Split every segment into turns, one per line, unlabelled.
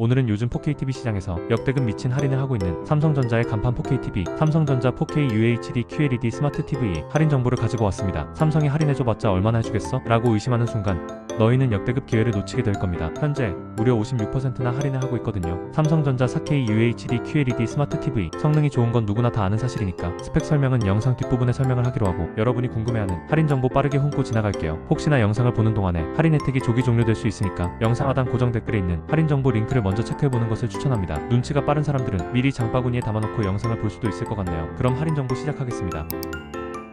오늘은 요즘 4K TV 시장에서 역대급 미친 할인을 하고 있는 삼성전자의 간판 4K TV, 삼성전자 4K UHD QLED 스마트 TV 할인 정보를 가지고 왔습니다. 삼성이 할인해줘봤자 얼마나 해주겠어? 라고 의심하는 순간 너희는 역대급 기회를 놓치게 될 겁니다. 현재 무려 56%나 할인을 하고 있거든요. 삼성전자 4K UHD QLED 스마트 TV 성능이 좋은 건 누구나 다 아는 사실이니까 스펙 설명은 영상 뒷부분에 설명을 하기로 하고 여러분이 궁금해하는 할인 정보 빠르게 훑고 지나갈게요. 혹시나 영상을 보는 동안에 할인 혜택이 조기 종료될 수 있으니까 영상 하단 고정 댓글에 있는 할인 정보 링크를 먼저 체크해보는 것을 추천합니다. 눈치가 빠른 사람들은 미리 장바구니에 담아놓고 영상을 볼 수도 있을 것 같네요. 그럼 할인 정보 시작하겠습니다.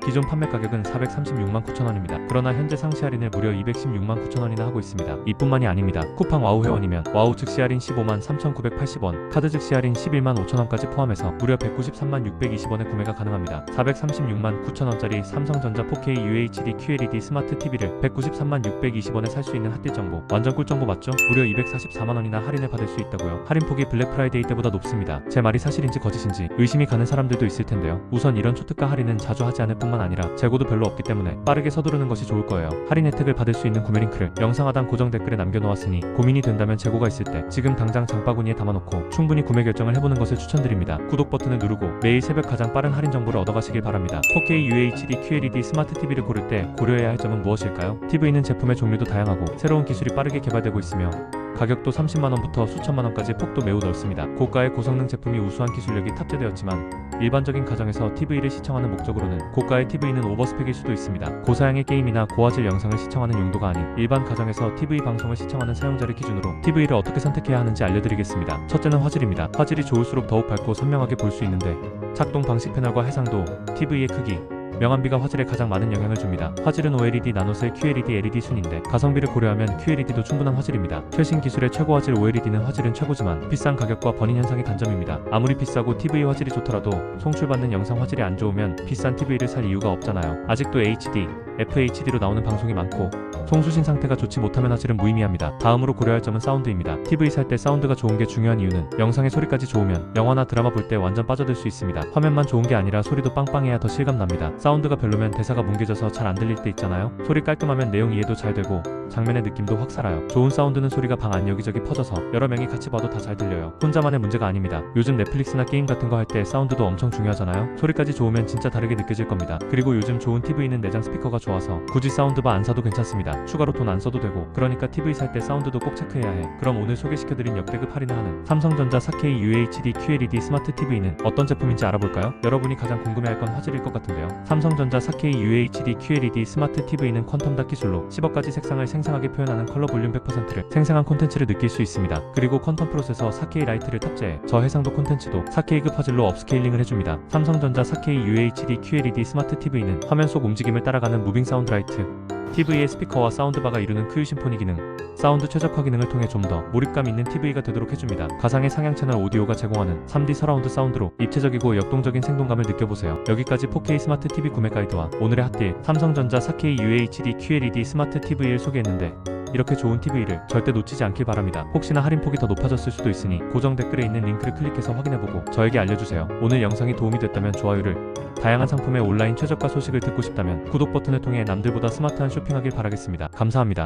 기존 판매 가격은 436만 9천원입니다. 그러나 현재 상시 할인을 무려 216만 9천원이나 하고 있습니다. 이뿐만이 아닙니다. 쿠팡 와우 회원이면 와우 즉시 할인 15만 3,980원, 카드 즉시 할인 11만 5천원까지 포함해서 무려 193만 620원에 구매가 가능합니다. 436만 9천원짜리 삼성전자 4K UHD QLED 스마트 TV를 193만 620원에 살 수 있는 핫딜 정보. 완전 꿀 정보 맞죠? 무려 244만 원이나 할인을 받을 수 있다고요. 할인 폭이 블랙 프라이데이 때보다 높습니다. 제 말이 사실인지 거짓인지 의심이 가는 사람들도 있을 텐데요. 우선 이런 초특가 할인은 자주 하지 않을 뿐만 아니라 재고도 별로 없기 때문에 빠르게 서두르는 것이 좋을 거예요. 할인 혜택을 받을 수 있는 구매 링크를 영상 하단 고정 댓글에 남겨놓았으니 고민이 된다면 재고가 있을 때 지금 당장 장바구니에 담아놓고 충분히 구매 결정을 해보는 것을 추천드립니다. 구독 버튼을 누르고 매일 새벽 가장 빠른 할인 정보를 얻어가시길 바랍니다. 4K UHD QLED 스마트 TV를 고를 때 고려해야 할 점은 무엇일까요? TV는 제품의 종류도 다양하고 새로운 기술이 빠르게 개발되고 있으며 가격도 30만원부터 수천만원까지 폭도 매우 넓습니다. 고가의 고성능 제품이 우수한 기술력이 탑재되었지만 일반적인 가정에서 TV를 시청하는 목적으로는 고가의 TV는 오버스펙일 수도 있습니다. 고사양의 게임이나 고화질 영상을 시청하는 용도가 아닌 일반 가정에서 TV 방송을 시청하는 사용자를 기준으로 TV를 어떻게 선택해야 하는지 알려드리겠습니다. 첫째는 화질입니다. 화질이 좋을수록 더욱 밝고 선명하게 볼 수 있는데 작동 방식 패널과 해상도, TV의 크기, 명암비가 화질에 가장 많은 영향을 줍니다. 화질은 OLED, 나노셀, QLED, LED 순인데 가성비를 고려하면 QLED도 충분한 화질입니다. 최신 기술의 최고 화질 OLED는 화질은 최고지만 비싼 가격과 번인 현상이 단점입니다. 아무리 비싸고 TV 화질이 좋더라도 송출받는 영상 화질이 안 좋으면 비싼 TV를 살 이유가 없잖아요. 아직도 HD, FHD로 나오는 방송이 많고 송수신 상태가 좋지 못하면 화질은 무의미합니다. 다음으로 고려할 점은 사운드입니다. TV 살 때 사운드가 좋은 게 중요한 이유는 영상의 소리까지 좋으면 영화나 드라마 볼 때 완전 빠져들 수 있습니다. 화면만 좋은 게 아니라 소리도 빵빵해야 더 실감 납니다. 사운드가 별로면 대사가 뭉개져서 잘 안 들릴 때 있잖아요. 소리 깔끔하면 내용 이해도 잘 되고 장면의 느낌도 확 살아요. 좋은 사운드는 소리가 방 안 여기저기 퍼져서 여러 명이 같이 봐도 다 잘 들려요. 혼자만의 문제가 아닙니다. 요즘 넷플릭스나 게임 같은 거 할 때 사운드도 엄청 중요하잖아요. 소리까지 좋으면 진짜 다르게 느껴질 겁니다. 그리고 요즘 좋은 TV는 내장 스피커가 좋아서 굳이 사운드바 안 사도 괜찮습니다. 추가로 돈 안 써도 되고 그러니까 TV 살 때 사운드도 꼭 체크해야 해. 그럼 오늘 소개시켜드린 역대급 할인을 하는 삼성전자 4K UHD QLED 스마트 TV는 어떤 제품인지 알아볼까요? 여러분이 가장 궁금해할 건 화질일 것 같은데요. 삼성전자 4K UHD QLED 스마트 TV는 퀀텀 닷 기술로 10억가지 색상을 생 생하게 표현하는 컬러 볼륨 100%를 생생한 콘텐츠를 느낄 수 있습니다. 그리고 퀀텀 프로세서 4K 라이트를 탑재해 저해상도 콘텐츠도 4K급 화질로 업스케일링을 해줍니다. 삼성전자 4K UHD QLED 스마트 TV는 화면 속 움직임을 따라가는 무빙 사운드 라이트, TV의 스피커와 사운드바가 이루는 크유 심포니 기능, 사운드 최적화 기능을 통해 좀 더 몰입감 있는 TV가 되도록 해줍니다. 가상의 상향 채널 오디오가 제공하는 3D 서라운드 사운드로 입체적이고 역동적인 생동감을 느껴보세요. 여기까지 4K 스마트 TV 구매 가이드와 오늘의 핫딜 삼성전자 4K UHD QLED 스마트 TV를 소개했는데 이렇게 좋은 TV를 절대 놓치지 않길 바랍니다. 혹시나 할인폭이 더 높아졌을 수도 있으니 고정 댓글에 있는 링크를 클릭해서 확인해보고 저에게 알려주세요. 오늘 영상이 도움이 됐다면 좋아요를 다양한 상품의 온라인 최저가 소식을 듣고 싶다면 구독 버튼을 통해 남들보다 스마트한 쇼핑하길 바라겠습니다. 감사합니다.